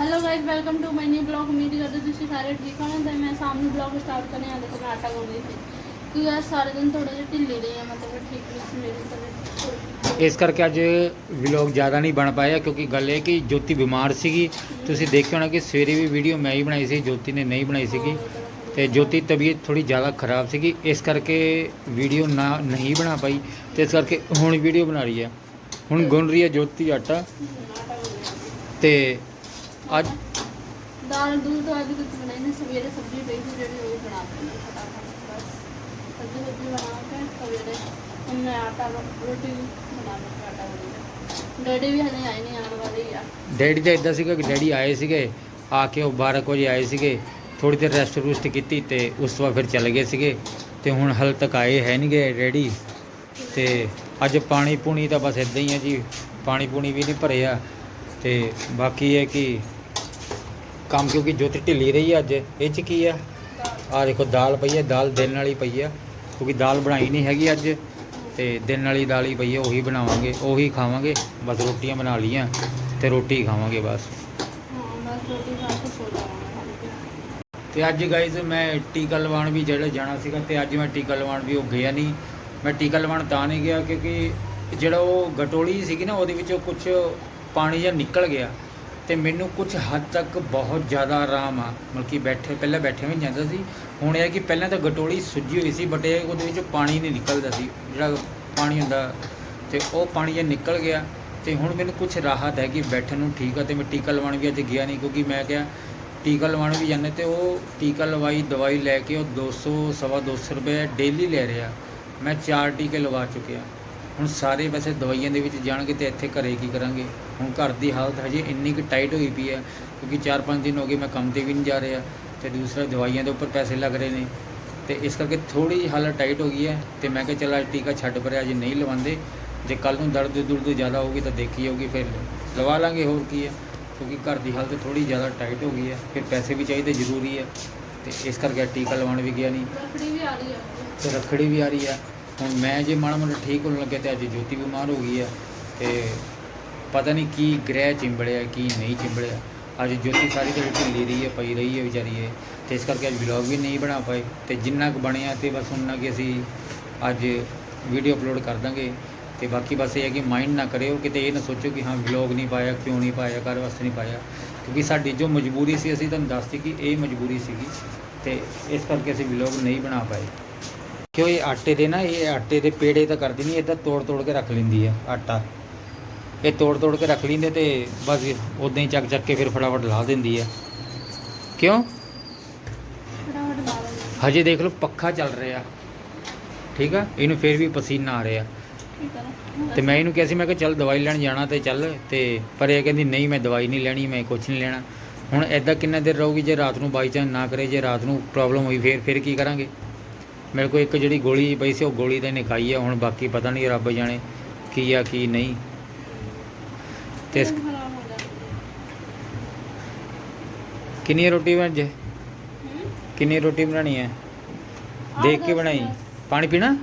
Hello guys welcome to my new blog ਉਮੀਦ ਕਰਦੇ ਤੁਸੀਂ ਸਾਰੇ ਠੀਕ ਹੋਣੇ ਤੇ ਮੈਂ ਸ਼ਾਮ ਨੂੰ ਬਲੌਗ ਸਟਾਰਟ ਕਰਨੇ ਆ ਦੇਖੋ ਆਟਾ ਗੁੰਨ ਸੀ ਕਿਉਂਕਿ ਅੱਜ ਸਾਰੇ ਦਿਨ ਥੋੜਾ ਜਿਹਾ ਢਿੱਲੀ ਰਹੀ ਆ, ਮਤਲਬ ਠੀਕ ਨਹੀਂ ਸੀ ਮੇਰੀ ਤਬੀਅਤ ਇਸ ਕਰਕੇ ਅੱਜ ਵਲੌਗ ਜ਼ਿਆਦਾ ਨਹੀਂ ਬਣ ਪਾਇਆ, ਕਿਉਂਕਿ ਗੱਲ ਇਹ ਕਿ ਜੋਤੀ ਬਿਮਾਰ ਸੀਗੀ। ਤੁਸੀਂ ਦੇਖਿਆ ਹੋਣਾ ਕਿ ਸਵੇਰੇ ਵੀ ਵੀਡੀਓ ਮੈਂ ਹੀ ਬਣਾਈ ਸੀ, ਜੋਤੀ ਨੇ ਨਹੀਂ ਬਣਾਈ ਸੀਗੀ। ਤੇ ਜੋਤੀ ਤਬੀਅਤ ਥੋੜੀ ਜ਼ਿਆਦਾ ਖਰਾਬ ਸੀਗੀ। ਇਸ ਕਰਕੇ ਵੀਡੀਓ ਨਾ, ਨਹੀਂ ਬਣਾ ਪਾਈ। ਤੇ ਇਸ ਕਰਕੇ ਹੁਣ ਵੀਡੀਓ ਬਣਾ ਰਹੀ ਹੈ। ਹੁਣ ਗੁੰਨ ਰਹੀ ਹੈ ਜੋਤੀ ਆਟਾ ਆਟਾ। ਤੇ ਅੱਜ ਦਾਲ ਦੂਲ ਤੋਂ ਅੱਜ ਕੁਝ ਬਣਾਈ ਨਹੀਂ ਸਵੇਰੇ ਸਬਜ਼ੀ ਪਈ ਸੀ ਜਿਹੜੀ ਉਹ ਬਣਾ ਦਿੱਤੀ ਫਟਾਫਟ ਬਸ। ਸਬਜ਼ੀ ਸਬਜ਼ੀ ਬਣਾ ਕੇ ਸਵੇਰੇ ਹੁਣ ਮੈਂ ਆਟਾ ਰੋਟੀ ਬਣਾ ਲਈ ਆਟਾ ਗੁੰਨ ਡੈਡੀ ਵੀ ਹਲੇ ਆਏ ਨਹੀਂ ਆਉਣ ਵਾਲੇ ਆ। ਡੈਡੀ ਦਾ ਇਦਾਂ ਸੀਗਾ ਕਿ ਡੈਡੀ ਆਏ ਸੀਗੇ ਆ ਕੇ ਉਹ 12 ਕੁ ਵਜੇ ਆਏ ਸੀਗੇ ਥੋੜੀ ਦੇਰ ਰੈਸਟ ਰੂਸਟ ਕੀਤੀ ਤੇ ਉਸ ਤੋਂ ਬਾਅਦ ਫਿਰ ਚਲੇ ਗਏ ਸੀਗੇ ਤੇ ਹੁਣ ਹਾਲੇ ਤੱਕ ਆਏ ਹੈ ਨਹੀਂ ਗਏ ਡੈਡੀ। ਤੇ ਅੱਜ ਪਾਣੀ ਪੂਣੀ ਤਾਂ ਬਸ ਇਦਾਂ ਹੀ ਹੈ ਜੀ ਪਾਣੀ ਪੂਣੀ ਵੀ ਨਹੀਂ ਭਰਿਆ ਤੇ ਬਾਕੀ ਇਹ ਕਿ ਕੰਮ, ਕਿਉਂਕਿ ਜੋਤੀ ਢਿੱਲੀ ਰਹੀ ਅੱਜ। ਇਹ ਚ ਕੀ ਆ? ਆ ਦੇਖੋ, ਦਾਲ ਪਈ ਹੈ ਦਾਲ ਦਿਨ ਵਾਲੀ ਪਈ ਆ, ਕਿਉਂਕਿ ਦਾਲ ਬਣਾਈ ਨਹੀਂ ਹੈਗੀ ਅੱਜ। ਤੇ ਦਿਨ ਵਾਲੀ ਦਾਲ ਹੀ ਪਈ ਹੈ ਉਹੀ ਬਣਾਵਾਂਗੇ, ਉਹੀ ਖਾਵਾਂਗੇ, ਬਸ ਰੋਟੀਆਂ ਬਣਾ ਲਈਆਂ ਤੇ ਰੋਟੀ ਖਾਵਾਂਗੇ ਬਸ। ਹਾਂ ਤੇ ਅੱਜ ਗਾਇਜ਼ ਮੈਂ ਟੀਕਾ ਲਵਾਉਣ ਵੀ ਜਿਹੜਾ ਜਾਣਾ ਸੀਗਾ ਤੇ ਅੱਜ ਮੈਂ ਟੀਕਾ ਲਵਾਉਣ ਵੀ ਉਹ ਗਿਆ ਨਹੀਂ। ਮੈਂ ਟੀਕਾ ਲਵਾਉਣ ਤਾਂ ਨਹੀਂ ਗਿਆ ਕਿਉਂਕਿ ਜਿਹੜਾ ਉਹ ਗਟੋਲੀ ਸੀਗੀ ਨਾ, ਉਹਦੇ ਵਿੱਚੋਂ ਕੁਝ ਪਾਣੀ ਜਿਹਾ ਨਿਕਲ ਗਿਆ। ਤੇ ਮੈਨੂੰ ਕੁਝ ਹੱਦ ਤੱਕ ਬਹੁਤ ਜ਼ਿਆਦਾ ਆਰਾਮ ਆ। ਮਤਲਬ ਕਿ ਬੈਠੇ, ਪਹਿਲਾਂ ਬੈਠੇ ਵੀ ਜਾਂਦਾ ਸੀ। ਹੁਣ ਇਹ ਕਿ ਪਹਿਲਾਂ ਤਾਂ ਗਟੋਲੀ ਸੁੱਜੀ ਹੋਈ ਸੀ ਬਟ ਇਹ ਉਹਦੇ ਵਿੱਚੋਂ ਪਾਣੀ ਨਹੀਂ ਨਿਕਲਦਾ ਸੀ। ਜਿਹੜਾ ਪਾਣੀ ਹੁੰਦਾ, ਤੇ ਉਹ ਪਾਣੀ ਜੇ ਨਿਕਲ ਗਿਆ, ਤੇ ਹੁਣ ਮੈਨੂੰ ਕੁਝ ਰਾਹਤ ਹੈ ਕਿ ਬੈਠਣ ਨੂੰ ਠੀਕ ਆ, ਤੇ ਮੈਂ ਟੀਕਾ ਲਵਾਉਣ ਵੀ ਅੱਜ ਗਿਆ ਨਹੀਂ ਕਿਉਂਕਿ ਮੈਂ ਕਿਹਾ ਟੀਕਾ ਲਵਾਉਣ ਵੀ ਜਾਂਦੇ ਤੇ ਉਹ ਟੀਕਾ ਲਵਾਈ, ਦਵਾਈ ਲੈ ਕੇ ਉਹ 200 ਸਵਾ 200 ਰੁਪਏ ਡੇਲੀ ਲੈ ਰਿਹਾ। ਮੈਂ ਚਾਰ ਟੀਕੇ ਲਵਾ ਚੁੱਕਿਆ। ਹੁਣ ਸਾਰੇ ਵੈਸੇ ਦਵਾਈਆਂ ਦੇ ਵਿੱਚ ਜਾਣਗੇ ਤੇ ਇੱਥੇ ਘਰੇ ਕੀ ਕਰਾਂਗੇ? ਹੁਣ ਘਰ ਦੀ ਹਾਲਤ ਹਜੇ ਇੰਨੀ ਕੁ ਟਾਈਟ ਹੋਈ ਪਈ ਹੈ ਕਿਉਂਕਿ 4-5 ਦਿਨ ਹੋ ਗਏ ਮੈਂ ਕੰਮ ਤੇ ਵੀ ਨਹੀਂ ਜਾ ਰਿਹਾ ਤੇ ਦੂਸਰਾ ਦਵਾਈਆਂ ਦੇ ਉੱਪਰ ਪੈਸੇ ਲੱਗ ਰਹੇ ਨੇ। ਤੇ ਇਸ ਕਰਕੇ ਥੋੜੀ ਜਿਹੀ ਹਾਲਤ ਟਾਈਟ ਹੋ ਗਈ ਹੈ ਤੇ ਮੈਂ ਕਿਹਾ ਚੱਲ ਅੱਜ ਟੀਕਾ ਛੱਡ ਪਰਿਆ ਅੱਜ ਨਹੀਂ ਲਵਾਉਂਦੇ। ਜੇ ਕੱਲ ਨੂੰ ਦਰਦ ਦੁਰਦ ਜ਼ਿਆਦਾ ਹੋਊਗੀ ਤਾਂ ਦੇਖੀ ਜਾਊਗੀ ਫਿਰ ਲਵਾ ਲਾਂਗੇ ਹੋਰ ਕੀ ਹੈ? ਕਿਉਂਕਿ ਘਰ ਦੀ ਹਾਲਤ ਥੋੜੀ ਜ਼ਿਆਦਾ ਟਾਈਟ ਹੋ ਗਈ ਹੈ ਫਿਰ ਪੈਸੇ ਵੀ ਚਾਹੀਦੇ ਜ਼ਰੂਰੀ ਹੈ। ਤੇ ਇਸ ਕਰਕੇ ਟੀਕਾ ਲਵਾਉਣ ਵੀ ਗਿਆ ਨਹੀਂ। ਰੱਖੜੀ ਵੀ ਆ ਰਹੀ ਆ ਤੇ ਰੱਖੜੀ ਵੀ ਆ ਰਹੀ ਆ ਹੁਣ ਮੈਂ ਜੇ ਮਾੜਾ ਮੋਟਾ ਠੀਕ ਹੋਣ ਲੱਗਿਆ ਤੇ ਅੱਜ ਜੋਤੀ ਬਿਮਾਰ ਹੋ ਗਈ ਆ ਤੇ ਪਤਾ ਨਹੀਂ ਕੀ ਗ੍ਰਹਿ ਚਿੰਬੜਿਆ, ਕੀ ਨਹੀਂ ਚਿੰਬੜਿਆ। ਅੱਜ ਜੋਤੀ ਸਾਰੀ ਦਿਨ ਢਿੱਲੀ ਰਹੀ ਹੈ ਪਈ ਰਹੀ ਹੈ ਵਿਚਾਰੀ ਇਹ। ਤੇ ਇਸ ਕਰਕੇ ਅੱਜ ਵਲੌਗ ਵੀ ਨਹੀਂ ਬਣਾ ਪਾਏ। ਤੇ ਜਿੰਨਾ ਕੁ ਬਣਿਆ ਤੇ ਬਸ ਉਹਨਾਂ ਕਿ ਅਸੀਂ ਅੱਜ ਵੀਡੀਓ ਅਪਲੋਡ ਕਰ ਦਾਂਗੇ। ਤੇ ਬਾਕੀ ਬਸ ਇਹ ਹੈ ਕਿ ਮਾਈਂਡ ਨਾ ਕਰਿਓ, ਕਿਤੇ ਇਹ ਨਾ ਸੋਚੋ ਕਿ ਹਾਂ ਵਲੌਗ ਨਹੀਂ ਪਾਇਆ, ਕਿਉਂ ਨਹੀਂ ਪਾਇਆ ਕਰ ਵਾਸਤੇ ਨਹੀਂ ਪਾਇਆ। ਕਿਉਂਕਿ ਸਾਡੀ ਜੋ ਮਜਬੂਰੀ ਸੀ, ਅਸੀਂ ਤੁਹਾਨੂੰ ਦੱਸਤੀ ਕਿ ਇਹ ਮਜਬੂਰੀ ਸੀਗੀ। ਤੇ ਇਸ ਕਰਕੇ ਅਸੀਂ ਵਲੌਗ ਨਹੀਂ ਬਣਾ ਪਾਏ। ਕਿਉਂ ਇਹ ਆਟੇ ਦੇ ਨਾ ਇਹ ਆਟੇ ਦੇ ਪੇੜੇ ਤਾਂ ਕਰਦੀ ਨਹੀਂ ਇਦਾਂ ਤੋੜ ਤੋੜ ਕੇ ਰੱਖ ਲੈਂਦੀ ਹੈ ਆਟਾ। ਇਹ ਤੋੜ ਤੋੜ ਕੇ ਰੱਖ ਲੈਂਦੇ ਤੇ ਬਸ ਉਦਾਂ ਹੀ ਚੱਕ ਚੱਕ ਕੇ ਫਿਰ ਫਟਾਫਟ ਲਾ ਦਿੰਦੀ ਹੈ। ਕਿਉਂ? ਹਜੇ ਦੇਖ ਲਓ ਪੱਖਾ ਚੱਲ ਰਿਹਾ। ਠੀਕ ਆ? ਇਹਨੂੰ ਫਿਰ ਵੀ ਪਸੀਨਾ ਆ ਰਿਹਾ। ਤੇ ਮੈਂ ਇਹਨੂੰ ਕਿਹਾ ਸੀ ਮੈਂ ਕਿਹਾ ਚੱਲ ਦਵਾਈ ਲੈਣ ਜਾਣਾ ਤੇ ਚੱਲ। ਤੇ ਪਰ ਇਹ ਕਹਿੰਦੀ ਨਹੀਂ ਮੈਂ ਦਵਾਈ ਨਹੀਂ ਲੈਣੀ ਮੈਂ ਕੁਝ ਨਹੀਂ ਲੈਣਾ। ਹੁਣ ਐਦਾਂ ਕਿੰਨਾ ਦੇਰ ਰਹੂਗੀ ਜੇ ਰਾਤ ਨੂੰ ਬਾਈ ਚਾਂਸ ਨਾ ਕਰੇ ਜੇ ਰਾਤ ਨੂੰ ਪ੍ਰੋਬਲਮ ਹੋਈ ਫਿਰ ਫਿਰ ਕੀ ਕਰਾਂਗੇ? ਮੇਰੇ ਕੋਲ ਇੱਕ ਜਿਹੜੀ ਗੋਲੀ ਪਈ ਸੀ ਉਹ ਗੋਲੀ ਤਾਂ ਖਾਈ ਆ ਹੁਣ ਬਾਕੀ ਪਤਾ ਨਹੀਂ ਰੱਬ ਜਾਣੇ ਕੀ ਆ ਕੀ ਨਹੀਂ। ਤੇ ਕਿੰਨੀ ਰੋਟੀ ਬਣ ਜੇ? ਕਿੰਨੀ ਰੋਟੀ ਬਣਾਣੀ ਹੈ ਦੇਖ ਕੇ ਬਣਾਈ। ਪਾਣੀ ਪੀਣਾ?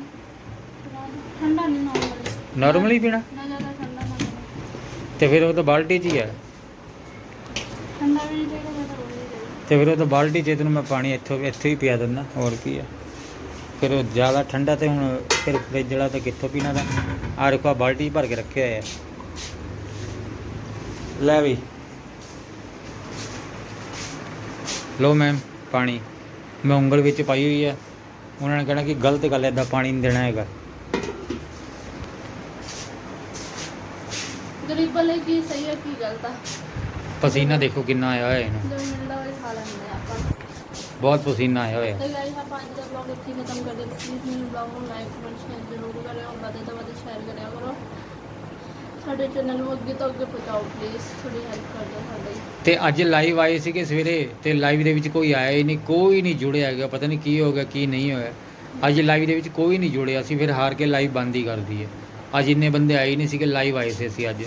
ਠੰਡਾ ਨਹੀਂ ਨਾਰਮਲ ਨਾਰਮਲੀ ਪੀਣਾ? ਨਾ ਜ਼ਿਆਦਾ ਠੰਡਾ ਨਾ ਜ਼ਿਆਦਾ- ਤੇ ਫਿਰ ਉਹ ਤਾਂ ਬਾਲਟੀ 'ਚ ਹੀ ਹੈ ਤੇ ਫਿਰ ਉਹ ਤਾਂ ਬਾਲਟੀ 'ਚ ਤੈਨੂੰ ਮੈਂ ਪਾਣੀ ਇੱਥੋਂ ਇੱਥੇ ਹੀ ਪਿਆ ਦਿੰਦਾ ਹੋਰ ਕੀ ਆ। ਫਿਰ ਉਹ ਜ਼ਿਆਦਾ ਠੰਡਾ ਤੇ ਹੁਣ ਫਿਰ ਫ੍ਰਿਜ ਵਾਲਾ ਤਾਂ ਕਿੱਥੋਂ ਪੀਣਾ ਦਾ ਆ ਆਹ ਬਾਲਟੀ ਭਰ ਕੇ ਰੱਖਿਆ ਹੋਇਆ। ਹੈ ਲੈ ਵੀ। ਲੋ ਮੈਮ ਪਾਣੀ। ਮੈਂ ਉਂਗਲ ਵਿੱਚ ਪਾਈ ਹੋਈ ਹੈ ਉਹਨਾਂ ਨੇ ਕਹਿਣਾ ਕਿ ਗਲਤ ਗੱਲ ਐ ਇਦਾਂ ਪਾਣੀ ਨਹੀਂ ਦੇਣਾ ਹੈਗਾ। ਗਰੀਬਾਂ ਲਈ ਕੀ ਸਹੀ ਹੈ ਕੀ ਗਲਤ ਆ? ਪਸੀਨਾ ਦੇਖੋ ਕਿੰਨਾ ਆਇਆ ਹੋਇਆ ਇਹਨੂੰ। ਜੋ ਮਿਲਦਾ ਉਹ ਖਾ ਲੈਂਦੇ ਆ ਆਪਾਂ। ਬਹੁਤ ਪਸੀਨਾ ਆਇਆ ਹੋਇਆ। ਤੇ ਗਾਇਸ ਆਪਾਂ ਅੱਜ ਦਾ ਵਲੌਗ ਇੱਥੇ ਹੀ ਖਤਮ ਕਰਦੇ ਹਾਂ ਪਲੀਜ਼ ਮੇਰੇ ਵਲੌਗ ਨੂੰ ਲਾਈਕ ਕਮੈਂਟ ਸ਼ੇਅਰ ਜ਼ਰੂਰ ਕਰਿਓ ਵੱਧ ਤੋਂ ਵੱਧ ਸ਼ੇਅਰ ਕਰਿਆ ਕਰੋ ਸਾਡੇ ਚੈਨਲ ਨੂੰ ਅੱਗੇ ਤੋਂ ਅੱਗੇ ਪਹੁੰਚਾਓ ਪਲੀਜ਼ ਥੋੜੀ ਹੈਲਪ ਕਰ ਦਿਓ ਸਾਡੀ। ਤੇ ਅੱਜ ਲਾਈਵ ਆਏ ਸੀਗੇ ਸਵੇਰੇ ਤੇ ਲਾਈਵ ਦੇ ਵਿੱਚ ਕੋਈ ਆਇਆ ਹੀ ਨਹੀਂ ਕੋਈ ਨਹੀਂ ਜੁੜਿਆ ਹੈਗਾ ਪਤਾ ਨਹੀਂ ਕੀ ਹੋ ਗਿਆ ਕੀ ਨਹੀਂ ਹੋਇਆ। ਅੱਜ ਲਾਈਵ ਦੇ ਵਿੱਚ ਕੋਈ ਨਹੀਂ ਜੁੜਿਆ ਅਸੀਂ ਫਿਰ ਹਾਰ ਕੇ ਲਾਈਵ ਬੰਦ ਹੀ ਕਰ ਦਈਏ। ਅੱਜ ਇੰਨੇ ਬੰਦੇ ਆਏ ਹੀ ਨਹੀਂ ਸੀਗੇ ਲਾਈਵ ਆਏ ਸੀ ਅਸੀਂ ਅੱਜ।